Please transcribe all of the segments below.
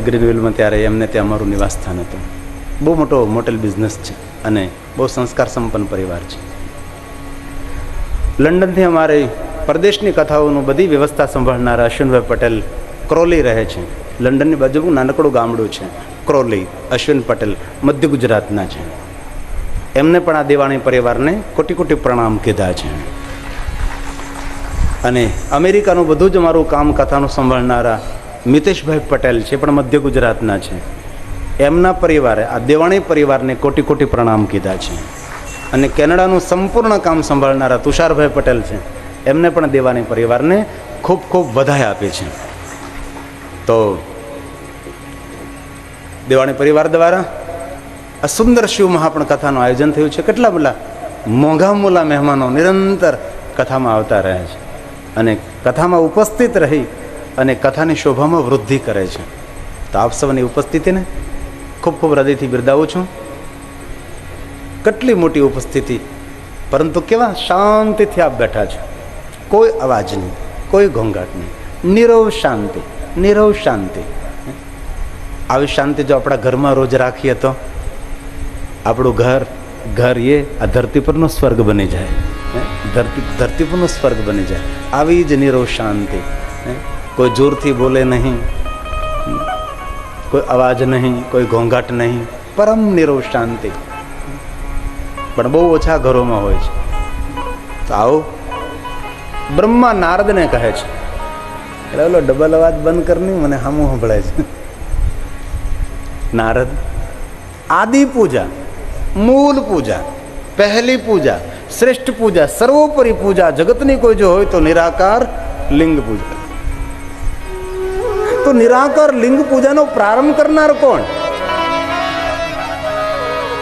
ગ્રીનવિલમાં ત્યારે એમને ત્યાં અમારું નિવાસસ્થાન હતું. બહુ મોટો મોટેલ બિઝનેસ છે અને બહુ સંસ્કાર સંપન્ન પરિવાર છે. લંડનથી અમારે પરદેશની કથાઓનું બધી વ્યવસ્થા સંભાળનારા અશ્વિનભાઈ પટેલ ક્રોલી રહે છે. લંડનની બાજુ નાનકડું ગામડું છે, ક્રોલી, અશ્વિન પટેલ, મધ્ય ગુજરાતના છે. એમને પણ આ દિવાણી પરિવારને કોટી કોટી પ્રણામ કીધા છે. અને અમેરિકાનું બધું જ અમારું કામ કથાનું સંભાળનારા મિતેશભાઈ પટેલ છે, પણ મધ્ય ગુજરાતના છે. એમના પરિવારે, આ દેવાણી પરિવારને કોટી કોટી પ્રણામ કીધા છે. અને કેનેડાનું સંપૂર્ણ કામ સંભાળનારા તુષારભાઈ પટેલ છે, એમને પણ દેવાની પરિવારને ખૂબ ખૂબ વધાઈ આપી છે. તો દેવાણી પરિવાર દ્વારા આ સુંદર શિવ મહાપણ કથાનું આયોજન થયું છે. કેટલા બધા મોંઘા મોલા મહેમાનો નિરંતર કથામાં આવતા રહે છે. અને કથામાં ઉપસ્થિત રહી અને કથાની શોભામાં વૃદ્ધિ કરે છે. તો આપ સૌની ઉપસ્થિતિને ખૂબ ખૂબ હૃદયથી બિરદાવું છું. કેટલી મોટી ઉપસ્થિતિ. પરંતુ કેવા શાંતિથી આપ બેઠા છો. કોઈ અવાજ નહીં, કોઈ ઘોંઘાટ નહીં. નિરવ શાંતિ નિરવ શાંતિ. આવી શાંતિ જો આપણા ઘરમાં રોજ રાખીએ તો? આપણું ઘર ઘર એ આ ધરતી પરનો સ્વર્ગ બની જાય. ધરતી ધરતી પરનો સ્વર્ગ બની જાય. આવી જ નિરવ શાંતિ? કોઈ જોરથી બોલે નહીં, કોઈ અવાજ નહીં, કોઈ ઘોંઘાટ નહીં, પરમ નિરવ શાંતિ. પણ બહુ ઓછા ઘરોમાં હોય છે. તો આવો, બ્રહ્મા નારદને કહે છે. એટલે ઓલો ડબલ અવાજ બંધ કરની મને હામું સંભળાય છે. નારદ, આદિ પૂજા, મૂળ પૂજા, પહેલી પૂજા, શ્રેષ્ઠ પૂજા, સર્વોપરી પૂજા, જગતની કોઈ જો હોય તો નિરાકાર લિંગ પૂજા. તો નિરાકાર લિંગ પૂજાનો પ્રારંભ કરનાર કોણ?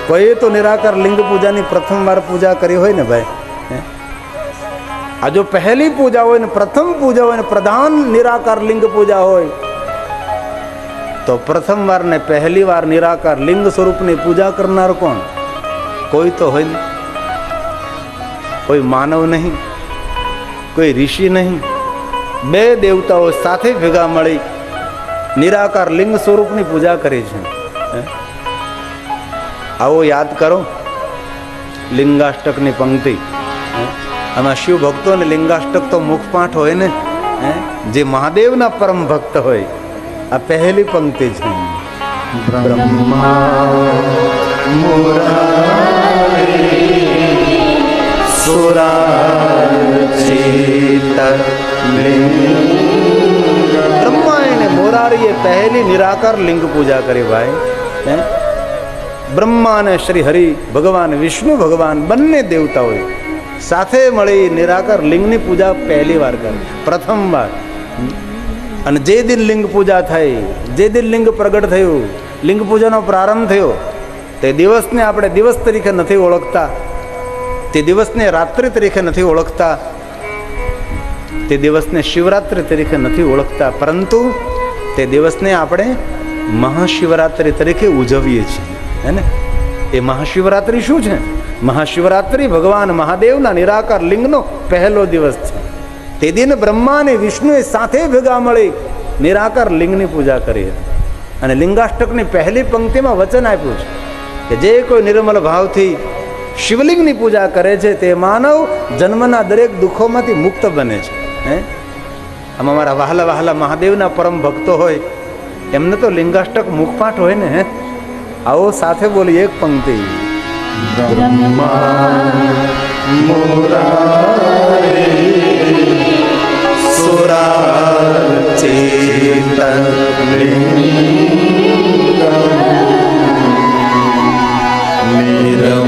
કોઈએ તો નિરાકાર લિંગ પૂજાની પ્રથમ વાર પૂજા કરી હોય ને ભાઈ? આ જો પહેલી પૂજા હોય ને પ્રથમ પૂજા હોય ને પ્રધાન નિરાકાર લિંગ પૂજા હોય, તો પ્રથમ વાર ને પહેલી વાર નિરાકાર લિંગ સ્વરૂપની પૂજા કરનાર કોણ? કોઈ તો હોય ને? કોઈ માનવ નહીં, કોઈ ઋષિ નહીં, બે દેવતાઓ સાથે ભેગા મળી નિરાકાર લિંગ સ્વરૂપની પૂજા કરી છે. આવો યાદ કરો. લિંગાષ્ટકની પંક્તિ? આમાં શિવ ભક્તોને લિંગાષ્ટક તો મુખપાઠ હોય ને. જે મહાદેવના પરમ ભક્ત હોય. આ પહેલી પંક્તિ છે. બ્રહ્મા એને એ પહેલી નિરાકાર લિંગ પૂજા કરી ભાઈ. હે? બ્રહ્મા અને શ્રી હરિ ભગવાન, વિષ્ણુ ભગવાન બંને દેવતાઓએ સાથે મળી નિરાકાર લિંગની પૂજા પહેલી વાર કરી. પ્રથમ વાર. અને જે દિન લિંગ પૂજા થઈ, જે દિન લિંગ પ્રગટ થયું, લિંગ પૂજાનો પ્રારંભ થયો, તે દિવસને આપણે દિવસ તરીકે નથી ઓળખતા. તે દિવસને રાત્રિ તરીકે નથી ઓળખતા. તે દિવસને શિવરાત્રિ તરીકે નથી ઓળખતા. પરંતુ તે દિવસને આપણે મહાશિવરાત્રિ તરીકે ઉજવીએ છીએ, હે ને? એ મહાશિવરાત્રિ શું છે? મહાશિવરાત્રિ ભગવાન મહાદેવના નિરાકાર લિંગનો પહેલો દિવસ છે. તે દિન બ્રહ્મા અને વિષ્ણુએ સાથે ભેગા મળી નિરાકાર લિંગની પૂજા કરી હતી. અને લિંગાષ્ટકની પહેલી પંક્તિમાં વચન આપ્યું છે કે જે કોઈ નિર્મલ ભાવથી શિવલિંગની પૂજા કરે છે તે માનવ જન્મના દરેક દુઃખોમાંથી મુક્ત બને છે, હે? આમાં મારા વહાલા વહાલા મહાદેવના પરમ ભક્તો હોય, એમને તો લિંગાષ્ટક મુખપાઠ હોય ને આવો સાથે બોલી એક પંક્તિ.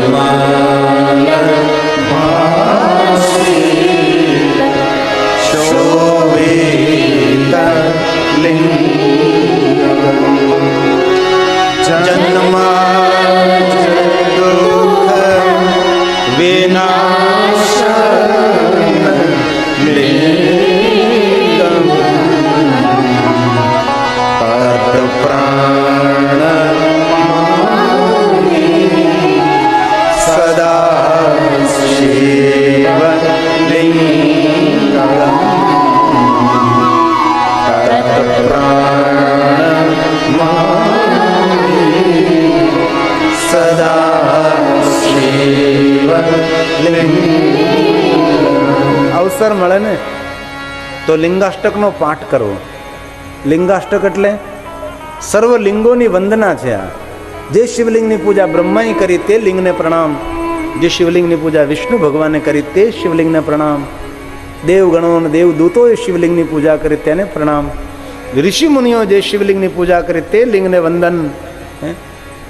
વિનાશ તો લિંગાષ્ટકનો પાઠ કરવો. લિંગાષ્ટક એટલે સર્વ લિંગોની વંદના છે આ. જે શિવલિંગની પૂજા બ્રહ્માએ કરી તે લિંગને પ્રણામ. જે શિવલિંગની પૂજા વિષ્ણુ ભગવાને કરી તે શિવલિંગને પ્રણામ. દેવગણો અને દેવદૂતોએ શિવલિંગની પૂજા કરી તેને પ્રણામ. ઋષિ મુનિઓ જે શિવલિંગની પૂજા કરી તે લિંગને વંદન?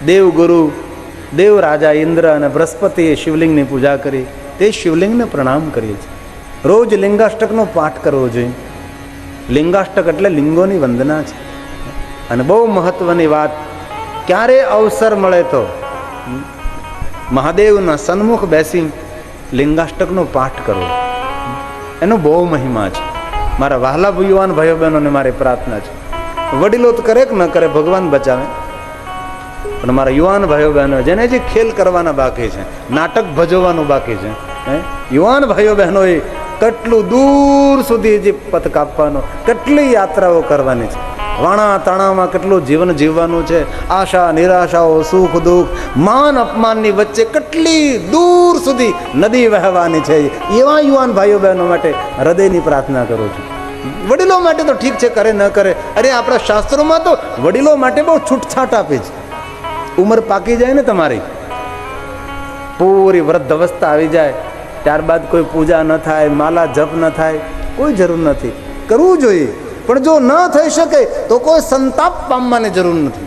દેવગુરુ દેવ રાજા ઇન્દ્ર અને બૃહસ્પતિએ શિવલિંગની પૂજા કરી તે શિવલિંગને પ્રણામ કરીએ છીએ. રોજ લિંગાષ્ટકનો પાઠ કરવો જોઈએ. લિંગાષ્ટક એટલે લિંગોની વંદના છે. અને બહુ મહત્વની વાત, ક્યારે અવસર મળે તો? મહાદેવના સન્મુખ બેસી લિંગાષ્ટકનો પાઠ કરવો એનો બહુ મહિમા છે. મારા વહાલા યુવાન ભાઈઓ બહેનોને મારી પ્રાર્થના છે. વડીલો તો કરે કે ન કરે, ભગવાન બચાવે. પણ મારા યુવાન ભાઈઓ બહેનો જેને જે ખેલ કરવાના બાકી છે, નાટક ભજવવાનું બાકી છે યુવાન ભાઈઓ બહેનોએ કેટલું દૂર સુધી જે પથ કાપવાનો, કેટલી યાત્રાઓ કરવાની છે? વાણા તાણામાં કેટલું જીવન જીવવાનું છે? આશા, નિરાશાઓ, સુખ, દુઃખ, માન, અપમાનની વચ્ચે કેટલી દૂર સુધી નદી વહેવાની છે? એવા યુવાન ભાઈઓ બહેનો માટે હૃદયની પ્રાર્થના કરું છું. વડીલો માટે તો ઠીક છે, કરે ન કરે. અરે, આપણા શાસ્ત્રોમાં તો વડીલો માટે બહુ છૂટછાટ આપી છે. ઉંમર પાકી જાય ને તમારી? પૂરી વૃદ્ધ અવસ્થા આવી જાય. ત્યારબાદ કોઈ પૂજા ન થાય, માલા જપ ન થાય, કોઈ જરૂર નથી. કરવું જોઈએ. પણ જો ન થઈ શકે, તો કોઈ સંતાપ પામવાની જરૂર નથી.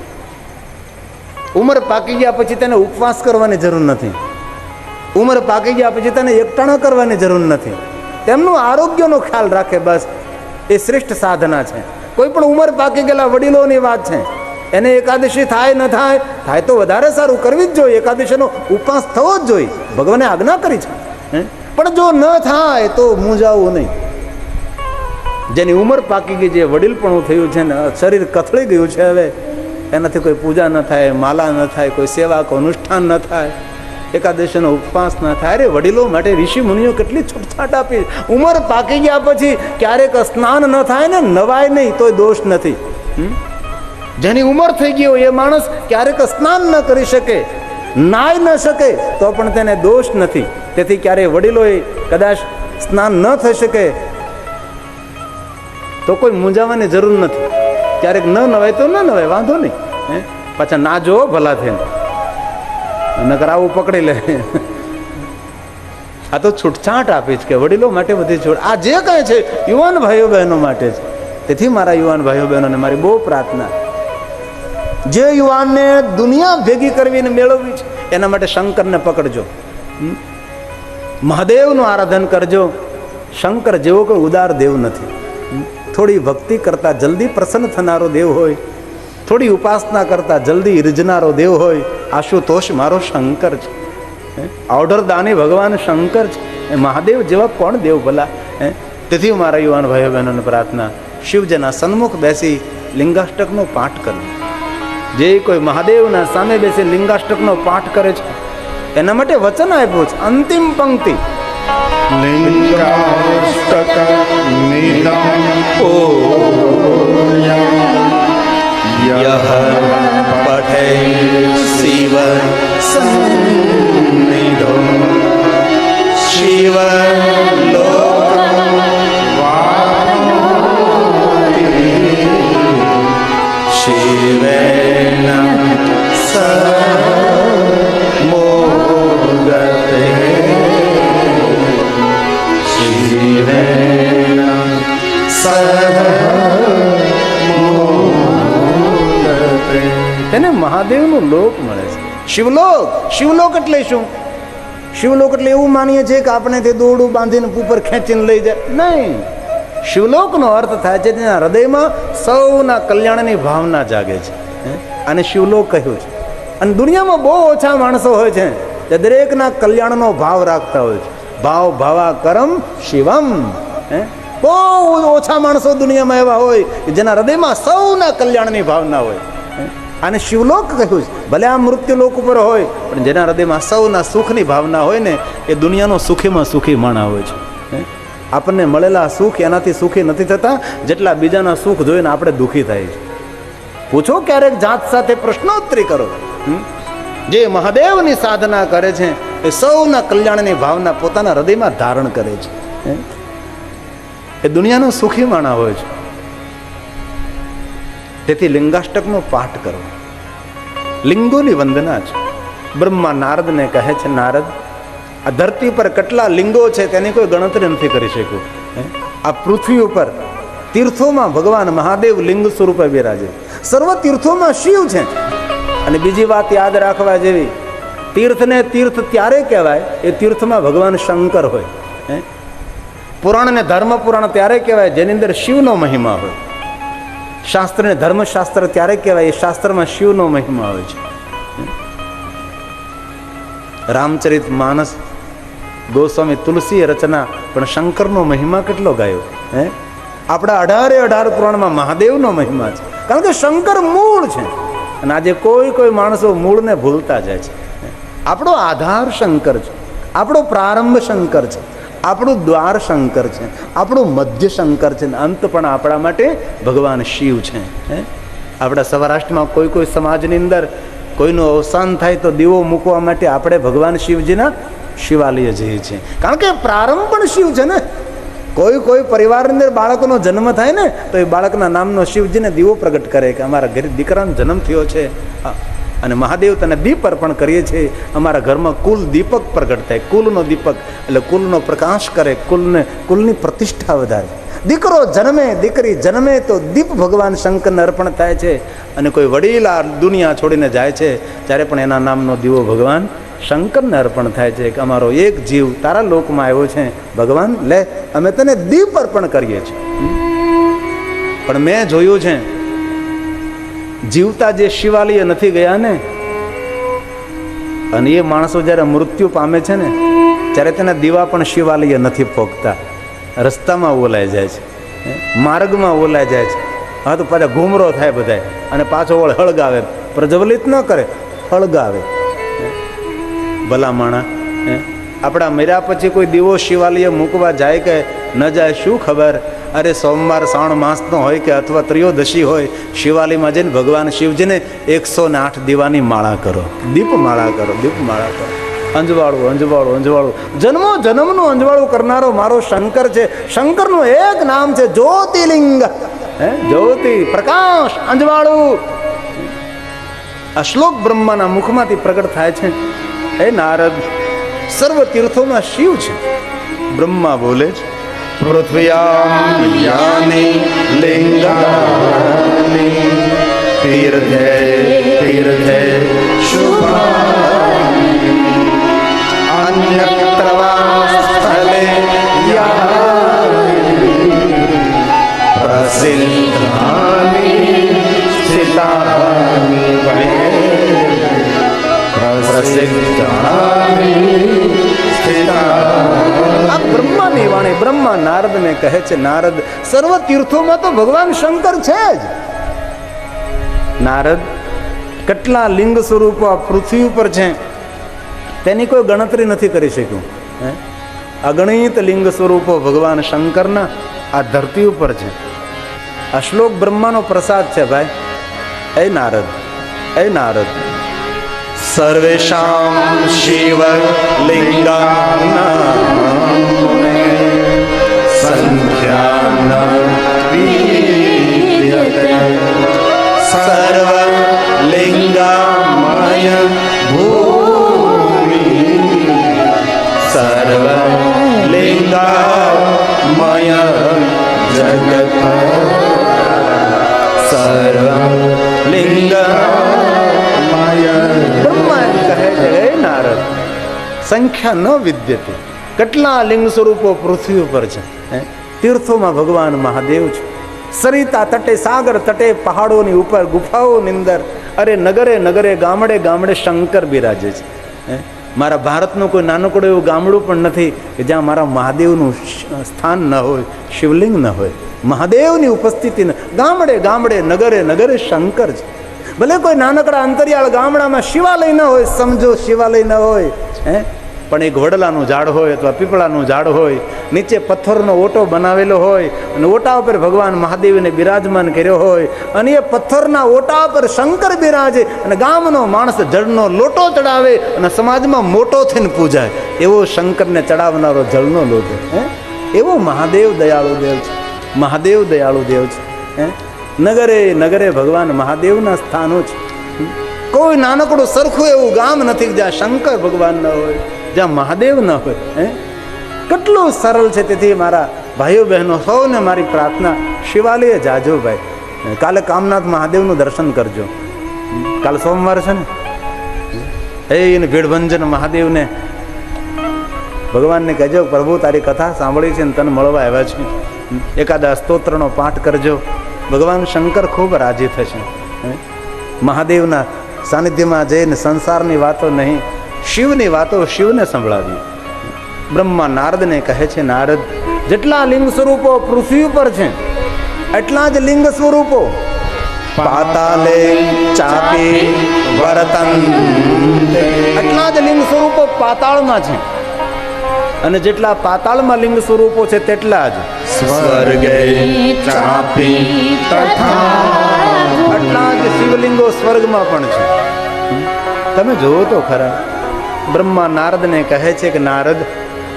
ઉંમર પાકી ગયા પછી તેને ઉપવાસ કરવાની જરૂર નથી. ઉંમર પાકી ગયા પછી તેને એકટાણા કરવાની જરૂર નથી. તેમનું આરોગ્યનો ખ્યાલ રાખે બસ. એ શ્રેષ્ઠ સાધના છે. કોઈ પણ ઉંમર પાકી ગયેલા વડીલોની વાત છે. એને એકાદશી થાય, ન થાય થાય તો વધારે સારું. કરવી જ જોઈએ. એકાદશીનો ઉપવાસ થવો જ જોઈએ. ભગવાને આજ્ઞા કરી છે. હે? પણ જો ન થાય તો મૂંઝાવવું નહીં જેની ઉંમર પાકી ગઈ, જે વડીલપણું થયું છે ને, શરીર કથળી ગયું છે હવે, એનાથી કોઈ પૂજા ન થાય, માલા ન થાય, કોઈ સેવા, કોઈ અનુષ્ઠાન ન થાય, એકાદશીનો ઉપવાસ ન થાય અરે વડીલો માટે ઋષિ મુનિઓ કેટલી છૂટછાટ આપી ઉંમર પાકી ગયા પછી ક્યારેક સ્નાન ન થાય ને, નવાય નહીં, તોય દોષ નથી? જેની ઉંમર થઈ ગઈ હોય એ માણસ ક્યારેક સ્નાન ન કરી શકે નાય ન શકે તો પણ તેને દોષ નથી. તેથી ક્યારેય વડીલોએ કદાચ સ્નાન ન થઈ શકે તો કોઈ મૂંઝાવાની જરૂર નથી. ક્યારેક ન નવાય તો ન નવાય, વાંધો નહીં પાછા ના જોવો ભલા થઈને. નકર આવું પકડી લે. આ તો છૂટછાટ આપી છે કે વડીલો માટે બધી છૂટ. આ જે કહે છે, યુવાન ભાઈઓ બહેનો માટે છે. તેથી મારા યુવાન ભાઈઓ બહેનોને મારી બહુ પ્રાર્થના. જે યુવાનને દુનિયા ભેગી કરવીને મેળવવી છે, એના માટે શંકરને પકડજો. મહાદેવનું આરાધન કરજો. શંકર જેવો કોઈ ઉદાર દેવ નથી. થોડી ભક્તિ કરતાં જલ્દી પ્રસન્ન થનારો દેવ હોય. થોડી ઉપાસના કરતાં જલ્દી રીઝનારો દેવ હોય. આશુતોષ મારો શંકર છે? ઓર્ડર દાની ભગવાન શંકર છે. એ મહાદેવ જેવા કોણ દેવ ભલા? હે? તેથી મારા યુવાન ભાઈઓ બહેનોને પ્રાર્થના, શિવજીના સન્મુખ બેસી લિંગાષ્ટકનો પાઠ કરવો જે કોઈ મહાદેવના સામે બેસી લિંગાષ્ટકનો પાઠ કરે છે. એના માટે વચન આપ્યું છે. અંતિમ પંક્તિ. લિંગાષ્ટક નિદાન શિવ સન્નિધો. શિવ મહાદેવનો લોક મળે છે. શિવલોક? શિવલોક એટલે શું? શિવલોક એટલે એવું માનીએ છીએ કે આપણે તે દોરડું બાંધીને ઉપર ખેંચીને લઈ જાય. નહીં. શિવલોકનો અર્થ થાય છે તેના હૃદયમાં સૌના કલ્યાણની ભાવના જાગે છે? અને શિવલોક કહ્યું છે. અને દુનિયામાં બહુ ઓછા માણસો હોય છે જે દરેકના કલ્યાણનો ભાવ રાખતા હોય છે. ભાવ ભાવા કરમ શિવમ. હે? બહુ ઓછા માણસો દુનિયામાં એવા હોય કે જેના હૃદયમાં સૌના કલ્યાણની ભાવના હોય? આને શિવલોક કહ્યું છે ભલે આ મૃત્યુલોક ઉપર હોય, પણ જેના હૃદયમાં સૌના સુખની ભાવના હોય ને, એ દુનિયાનો સુખીમાં સુખી માણા હોય છે? આપણને મળેલા સુખ એનાથી સુખી નથી થતા, જેટલા બીજાના સુખ જોઈને આપણે દુઃખી થાય છે પૂછો ક્યારેક જાત સાથે પ્રશ્નોત્તરી કરો? જે મહાદેવની સાધના કરે છે, એ સૌના કલ્યાણની ભાવના પોતાના હૃદયમાં ધારણ કરે છે? એ દુનિયાનો સુખી માણા હોય છે તેથી લિંગાષ્ટકનો પાઠ કરવો લિંગોની વંદના છે. બ્રહ્મા નારદને કહે છે, નારદ, આ ધરતી પર કેટલા લિંગો છે તેની કોઈ ગણતરી નથી કરી શક્યું? આ પૃથ્વી ઉપર તીર્થોમાં ભગવાન મહાદેવ લિંગ સ્વરૂપે બિરાજે. સર્વ તીર્થોમાં શિવ છે. અને બીજી વાત યાદ રાખવા જેવી, તીર્થને તીર્થ ત્યારે કહેવાય એ તીર્થમાં ભગવાન શંકર હોય. હે? પુરાણને ધર્મ પુરાણ ત્યારે કહેવાય, જેની અંદર શિવનો મહિમા હોય. શાસ્ત્રને ધર્મશાસ્ત્ર ત્યારે કહેવાય, એ શાસ્ત્રમાં શિવનો મહિમા આવે છે. રામચરિત માનસ ગોસ્વામી તુલસી રચના, પણ શંકરનો મહિમા કેટલો ગાયો? હે? આપણા અઢારે અઢાર પુરાણમાં મહાદેવનો મહિમા છે. કારણ કે શંકર મૂળ છે. અને આજે કોઈ કોઈ માણસો મૂળને ભૂલતા જાય છે. આપણો આધાર શંકર છે. આપણો પ્રારંભ શંકર છે. આપણું દ્વાર શંકર છે, આપણું મધ્ય શંકર છે, ને અંત પણ આપણા માટે ભગવાન શિવ છે, હે? આપણા સૌરાષ્ટ્રમાં કોઈ કોઈ સમાજની અંદર કોઈનું અવસાન થાય તો દીવો મૂકવા માટે આપણે ભગવાન શિવજીના શિવાલય જઈએ છીએ. કારણ કે પ્રારંભ પણ શિવ છે ને. કોઈ કોઈ પરિવારની અંદર બાળકનો જન્મ થાય ને, તો એ બાળકના નામનો શિવજીને દીવો પ્રગટ કરે કે અમારા ઘરે દીકરાનો જન્મ થયો છે. હા. અને મહાદેવ તને દીપ અર્પણ કરીએ છીએ. અમારા ઘરમાં કુલ દીપક પ્રગટ થાય. કુલનો દીપક એટલે કુલનો પ્રકાશ કરે, કુલને, કુલની પ્રતિષ્ઠા વધારે. દીકરો જન્મે, દીકરી જન્મે તો દીપ ભગવાન શંકરને અર્પણ થાય છે. અને કોઈ વડીલ આ દુનિયા છોડીને જાય છે, ત્યારે પણ એના નામનો દીવો ભગવાન શંકરને અર્પણ થાય છે. કે અમારો એક જીવ તારા લોકમાં આવ્યો છે. ભગવાન, લે, અમે તને દીપ અર્પણ કરીએ છીએ. પણ મેં જોયું છે જીવતા જે શિવાલય નથી ગયા ને અને એ માણસો જ્યારે મૃત્યુ પામે છે ને, ત્યારે તેના દીવા પણ શિવાલય નથી પોગતા. રસ્તામાં ઓલાઈ જાય છે માર્ગમાં ઓલાઈ જાય છે. હા, તો પાછા ઘૂમરો થાય બધાય, અને પાછો વળ હળગાવે. પ્રજ્વલિત ન કરે, હળગાવે? ભલા માણા? આપણા મર્યા પછી કોઈ દીવો શિવાલય મૂકવા જાય કે ન જાય, શું ખબર? અરે સોમવાર શ્રાવણ માસનો હોય કે અથવા ત્રિયોદશી હોય, શિવાલયમાં જઈને ભગવાન શિવજીને એકસો ને આઠ દીવાની માળા કરો. દીપ માળા કરો, દીપ માળા કરો. અંજવાળું અંજવાળું અંજવાળું. જન્મો જન્મનું અંજવાળું કરનારો મારો શંકર છે. શંકરનું એક નામ છે જ્યોતિલિંગ હે? જ્યોતિ, પ્રકાશ, અંજવાળું. આ શ્લોક બ્રહ્માના મુખમાંથી પ્રગટ થાય છે. હે નારદ, સર્વ તીર્થોમાં શિવ છે. બ્રહ્મા બોલે છે. પૃથ્વ્યામ યાની લિંગાની તીર્થે તીર્થે શુભાની અન્યત્ર વા સ્થલે યાની પ્રસિદ્ધાની સ્થિતાની પ્રસિદ્ધાની બ્રહ્મા નારદને કહે છે, નારદ, સર્વ તીર્થોમાં તો ભગવાન શંકર છે જ. નારદ, કેટલા લિંગ સ્વરૂપો પૃથ્વી ઉપર છે? તેની કોઈ ગણતરી નથી કરી શક્યું. હે? અગણિત લિંગ સ્વરૂપો ભગવાન શંકરના આ ધરતી ઉપર છે. આ શ્લોક બ્રહ્માનો પ્રસાદ છે, ભાઈ. એ નારદ એ નારદ. સર્વેશામ શિવ લિંગાના સંખ્યા ન વિદ્યતે કેટલા લિંગ સ્વરૂપો પૃથ્વી ઉપર છે? તીર્થોમાં ભગવાન મહાદેવ છે. સરિતા તટે, સાગર તટે, પહાડોની ઉપર ગુફાઓની અંદર અરે નગરે નગરે, ગામડે ગામડે શંકર બિરાજે છે? મારા ભારતનું કોઈ નાનકડું એવું ગામડું પણ નથી કે જ્યાં મારા મહાદેવનું સ્થાન ન હોય, શિવલિંગ ન હોય. મહાદેવની ઉપસ્થિતિ ન. ગામડે ગામડે, નગરે નગરે શંકર છે. ભલે કોઈ નાનકડા અંતરિયાળ ગામડામાં શિવાલય ન હોય, સમજો શિવાલય ન હોય. હે? પણ એક વડલાનું ઝાડ હોય અથવા પીપળાનું ઝાડ હોય, નીચે પથ્થરનો ઓટો બનાવેલો હોય અને ઓટા ઉપર ભગવાન મહાદેવને બિરાજમાન કર્યો હોય અને એ પથ્થરના ઓટા પર શંકર બિરાજે અને ગામનો માણસ જળનો લોટો ચડાવે અને સમાજમાં મોટો થઈને પૂજાય. એવો શંકરને ચડાવનારો જળનો લોટો હે? એવો મહાદેવ દયાળુ દેવ છે, મહાદેવ દયાળુ દેવ છે, હે? નગરે નગરે ભગવાન મહાદેવના સ્થાનો છે. કોઈ નાનકડું સરખું એવું ગામ નથી જ્યાં શંકર ભગવાન ન હોય. જ્યાં મહાદેવ ન હોય, હે? કેટલું સરળ છે તેથી મારા ભાઈઓ બહેનો, સૌને મારી પ્રાર્થના. શિવાલય જાજો ભાઈ. કાલે કામનાથ મહાદેવનું દર્શન કરજો. કાલે સોમવાર છે ને? એને ભીડભંજન મહાદેવને. ભગવાનને કહેજો, પ્રભુ, તારી કથા સાંભળી છે ને તને મળવા આવ્યા છે. એકાદા સ્તોત્રનો પાઠ કરજો. ભગવાન શંકર ખૂબ રાજી થશે? મહાદેવના સાનિધ્યમાં જઈને સંસારની વાતો નહીં. શિવની વાતો શિવને સંભળાવી. બ્રહ્મા નારદને કહે છે, નારદ, જેટલા લિંગ સ્વરૂપો પૃથ્વી ઉપર છે, એટલા જ લિંગ સ્વરૂપો પાતાલે, ચાપી, વરતન. એટલા જ લિંગ સ્વરૂપો પાતાળમાં છે. અને જેટલા પાતાળમાં લિંગ સ્વરૂપો છે, તેટલા જ સ્વર્ગે ચાપી એટલા જ શિવલિંગો સ્વર્ગમાં પણ છે. તમે જુઓ તો ખરા. બ્રહ્મા નારદને કહે છે કે, નારદ,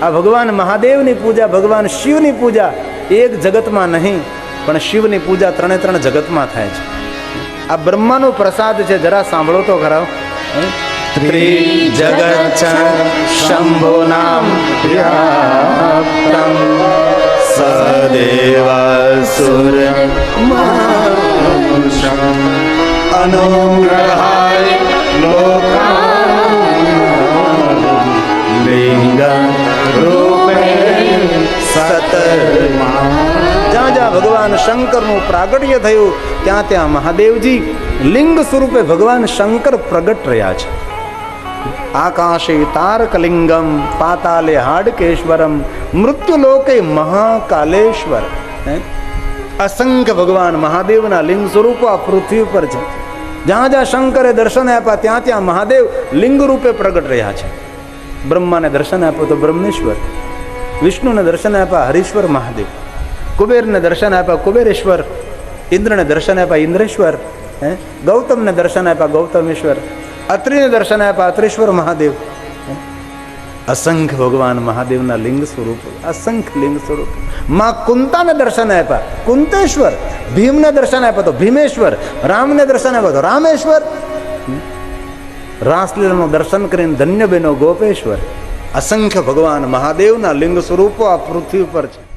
આ ભગવાન મહાદેવની પૂજા, ભગવાન શિવની પૂજા એક જગતમાં નહીં, પણ શિવની પૂજા ત્રણે ત્રણ જગતમાં થાય છે. આ બ્રહ્માનો પ્રસાદ છે, જરા સાંભળો તો ખરા. ત્રિજગત શંભો નામ વ્યાપ્તમ સદેવ સુર અનુગ્રહાય લિંગ શંકરનું પ્રાગટ્ય થયું, ત્યાં ત્યાં મહાદેવજી લિંગ સ્વરૂપે ભગવાન શંકર પ્રગટ રહ્યા છે. આકાશે તારકલિંગમ, પાતાલે હાડકેશ્વરમ, મૃત્યુલોકે મહાકાલેશ્વર? અસંખ્ય ભગવાન મહાદેવના લિંગ સ્વરૂપો આ પૃથ્વી પર છે. જ્યાં જ્યાં શંકરે દર્શન આપ્યા, ત્યાં ત્યાં મહાદેવ લિંગ રૂપે પ્રગટ રહ્યા છે. બ્રહ્માને દર્શન આપ્યું તો બ્રહ્મેશ્વર. વિષ્ણુને દર્શન આપ્યા હરીશ્વર મહાદેવ. કુબેરને દર્શન આપ્યા, કુબેરેશ્વર, ઇન્દ્રને દર્શન આપ્યા, ઇન્દ્રેશ્વર, હે? ગૌતમને દર્શન આપ્યા, ગૌતમેશ્વર, અત્રિને દર્શન આપ્યા, અત્રેશ્વર મહાદેવ અસંખ્ય ભગવાન મહાદેવના લિંગ સ્વરૂપ, અસંખ્ય લિંગ સ્વરૂપ. માં કુંતાને દર્શન આપ્યા, કુંતેશ્વર, ભીમને દર્શન આપ્યા તો ભીમેશ્વર, રામને દર્શન આપ્યા તો રામેશ્વર રાસલીલાનું દર્શન કરીને ધન્ય બેનો ગોપેશ્વર. અસંખ્ય ભગવાન મહાદેવના લિંગ સ્વરૂપો આ પૃથ્વી પર છે.